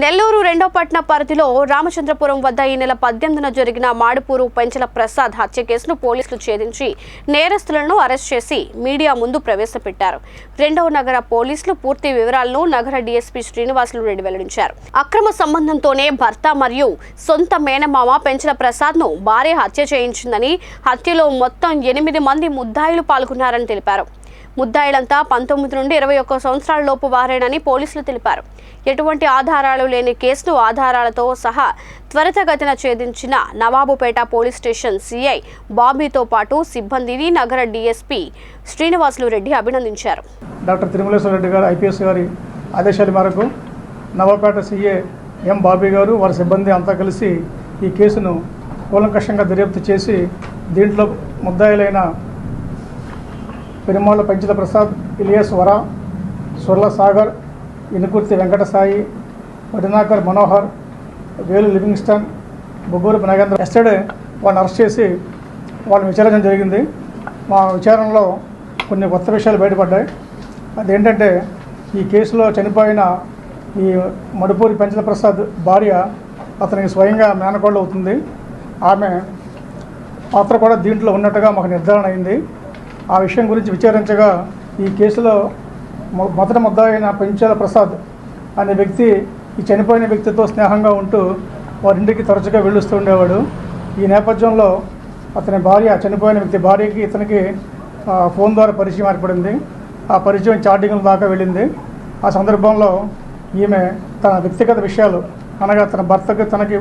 నెల్లూరు రెండో పట్న పరిధిలో రామచంద్రపురం వద్ద ఈ నెల పద్దెనిమిదిన జరిగిన మాడుపూరు పెంచల ప్రసాద్ హత్య కేసును పోలీసులు ఛేదించి నేరస్తులను అరెస్ట్ చేసి మీడియా ముందు ప్రవేశపెట్టారు. రెండవ నగర పోలీసులు పూర్తి వివరాలను నగర డీఎస్పీ శ్రీనివాసులు రెడ్డి వెల్లడించారు. అక్రమ సంబంధంతోనే భర్త మరియు సొంత మేనమామ పెంచల ప్రసాద్ను భార్య హత్య చేయించిందని హత్యలో మొత్తం ఎనిమిది మంది ముద్దాయిలు పాల్గొన్నారని తెలిపారు. ముద్దాయిలంతా పంతొమ్మిది నుండి ఇరవై ఒక్క సంవత్సరాల లోపు వారేనని పోలీసులు తెలిపారు. ఎటువంటి ఆధారాలు లేని కేసును ఆధారాలతో సహా త్వరితగతిన ఛేదించిన నవాబుపేట పోలీస్ స్టేషన్ సిఐ బాబీతో పాటు సిబ్బందిని నగర డీఎస్పీ శ్రీనివాసులు రెడ్డి అభినందించారు. డాక్టర్ తిరుమలేశ్వర రెడ్డి గారు ఐపీఎస్ గారి ఆదేశాల మేరకు నవాబుపేట సీఏ ఎం బాబీ గారు వారి సిబ్బంది అంతా కలిసి ఈ కేసును కూలంకషంగా దర్యాప్తు చేసి దీంట్లో ముద్దాయిలైన పెరుమాళ్ళ పంచిత ప్రసాద్ ఇలియస్ వర సుర్ల సాగర్ ఇనుకుర్తి వెంకట సాయి వడినాకర్ మనోహర్ వేలు లివింగ్స్టన్ బొగ్గూరు నాగేంద్ర ఎస్టర్డే వాళ్ళని అరెస్ట్ చేసి వాళ్ళని విచారించడం జరిగింది. మా విచారణలో కొన్ని కొత్త విషయాలు బయటపడ్డాయి. అదేంటంటే ఈ కేసులో చనిపోయిన ఈ మడుపూరి పెంచల ప్రసాద్ భార్య అతనికి స్వయంగా మేనకోళ్ళు అవుతుంది. ఆమె పాత్ర కూడా దీంట్లో ఉన్నట్టుగా మాకు నిర్ధారణ అయింది. ఆ విషయం గురించి విచారించగా ఈ కేసులో మొ- మొదట ముద్దాయిన పెంచాల ప్రసాద్ అనే వ్యక్తి ఈ చనిపోయిన వ్యక్తితో స్నేహంగా ఉంటూ వారింటికి తరచుగా వెళ్ళొస్తూ ఉండేవాడు. ఈ నేపథ్యంలో అతని భార్య చనిపోయిన వ్యక్తి భార్యకి ఇతనికి ఫోన్ ద్వారా పరిచయం ఏర్పడింది. ఆ పరిచయం చాటింగ్ల దాకా వెళ్ళింది. ఆ సందర్భంలో ఈమె తన వ్యక్తిగత విషయాలు అనగా తన భర్తకు తనకి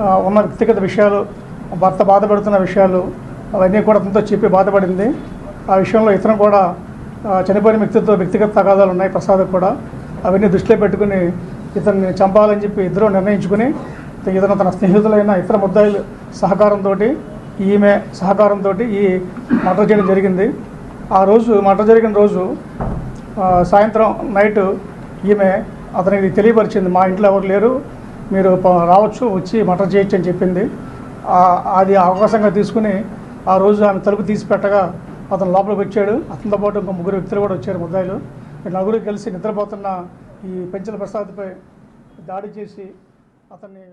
ఉన్న వ్యక్తిగత విషయాలు భర్త బాధపడుతున్న విషయాలు అవన్నీ కూడా అతనితో చెప్పి బాధపడింది. ఆ విషయంలో ఇతను కూడా చనిపోయిన వ్యక్తితో వ్యక్తిగత తగాదాలు ఉన్నాయి ప్రసాద్ కూడా. అవన్నీ దృష్టిలో పెట్టుకుని ఇతన్ని చంపాలని చెప్పి ఇద్దరు నిర్ణయించుకుని ఇతను తన స్నేహితులైన ఇతర ముద్దాయిలు సహకారంతో ఈమె సహకారంతో ఈ మటర్ చేయడం జరిగింది. ఆ రోజు మటర్ జరిగిన రోజు సాయంత్రం నైట్ ఈమె అతనికి తెలియపరిచింది మా ఇంట్లో ఎవరు లేరు మీరు రావచ్చు వచ్చి మటర్ చేయొచ్చు అని చెప్పింది. అది అవకాశంగా తీసుకుని ఆ రోజు ఆమె తలుపు తీసి పెట్టగా అతను లోపలికి వచ్చాడు అతనితో పాటు ఇంకో ముగ్గురు వ్యక్తులు కూడా వచ్చారు ముద్దాయిలు. నలుగురు కలిసి నిద్రపోతున్న ఈ పెంచల ప్రసాద్పై దాడి చేసి అతన్ని